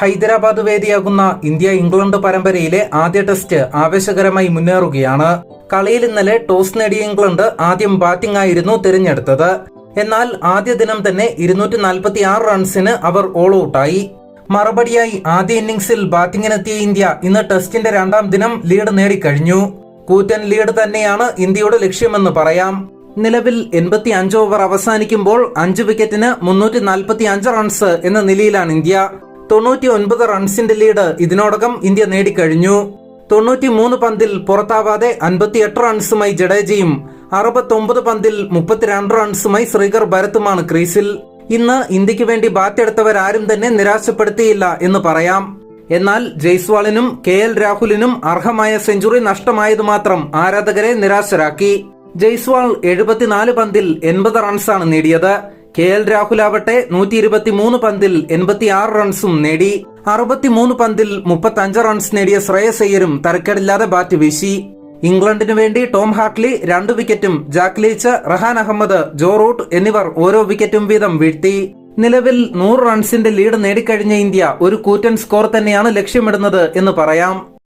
Hyderabad വേദിയാകുന്ന India England പരമ്പരയിലെ ആദ്യ test ആവേശകരമായി മുന്നേറുകയാണ്. കളിയിൽ ഇന്നലെ ടോസ് നേടിയ ഇംഗ്ലണ്ട് ആദ്യം ബാറ്റിംഗ് ആയിരുന്നു തിരഞ്ഞെടുത്തത്. എന്നാൽ ആദ്യ ദിനം തന്നെ ഇരുന്നൂറ്റി നാൽപ്പത്തി ആറ് റൺസിന് അവർ ഓൾ ഔട്ടായി മറുപടിയായി ആദ്യ ഇന്നിംഗ്സിൽ ബാറ്റിംഗിനെത്തിയ ഇന്ത്യ ഇന്ന് ടെസ്റ്റിന്റെ രണ്ടാം ദിനം ലീഡ് നേടിക്കഴിഞ്ഞു. കൂറ്റൻ ലീഡ് തന്നെയാണ് ഇന്ത്യയുടെ ലക്ഷ്യമെന്ന് പറയാം. നിലവിൽ എൺപത്തി അഞ്ച് ഓവർ അവസാനിക്കുമ്പോൾ അഞ്ച് വിക്കറ്റിന് മുന്നൂറ്റി നാൽപ്പത്തി അഞ്ച് റൺസ് എന്ന നിലയിലാണ് ഇന്ത്യ. തൊണ്ണൂറ്റി ഒൻപത് റൺസിന്റെ ലീഡ് ഇതിനോടകം ഇന്ത്യ നേടിക്കഴിഞ്ഞു. തൊണ്ണൂറ്റി മൂന്ന് പന്തിൽ പുറത്താവാതെ അൻപത്തിയെട്ട് റൺസുമായി ജഡേജയും അറുപത്തൊമ്പത് പന്തിൽ മുപ്പത്തിരണ്ട് റൺസുമായി ശ്രീകർ ഭരത്തുമാണ് ക്രീസിൽ. ഇന്ന് ഇന്ത്യയ്ക്ക് വേണ്ടി ബാറ്റെടുത്തവരാരും തന്നെ നിരാശപ്പെടുത്തിയില്ല എന്ന് പറയാം. എന്നാൽ ജയ്സ്വാളിനും കെ എൽ രാഹുലിനും അർഹമായ സെഞ്ചുറി നഷ്ടമായത് മാത്രം ആരാധകരെ നിരാശരാക്കി. ജയ്സ്വാൾ എഴുപത്തിനാല് പന്തിൽ എൺപത് റൺസാണ് നേടിയത്. കെ എൽ രാഹുൽ ആവട്ടെ നൂറ്റി ഇരുപത്തിമൂന്ന് പന്തിൽ എൺപത്തിയാറ് റൺസും നേടി അറുപത്തിമൂന്ന് പന്തിൽ മുപ്പത്തഞ്ച് റൺസ് നേടിയ ശ്രേയസ് അയ്യരും തരക്കേടില്ലാതെ ബാറ്റ് വീശി. ഇംഗ്ലണ്ടിനു വേണ്ടി ടോം ഹാർട്ട്ലി രണ്ട് വിക്കറ്റും Jack Leach Rehan Ahmed Joe Root എന്നിവർ ഓരോ വിക്കറ്റും വീതം വീഴ്ത്തി. നിലവിൽ നൂറ് റൺസിന്റെ ലീഡ് നേടിക്കഴിഞ്ഞ ഇന്ത്യ ഒരു കൂറ്റൻ സ്കോർ തന്നെയാണ് ലക്ഷ്യമിടുന്നത് എന്ന് പറയാം.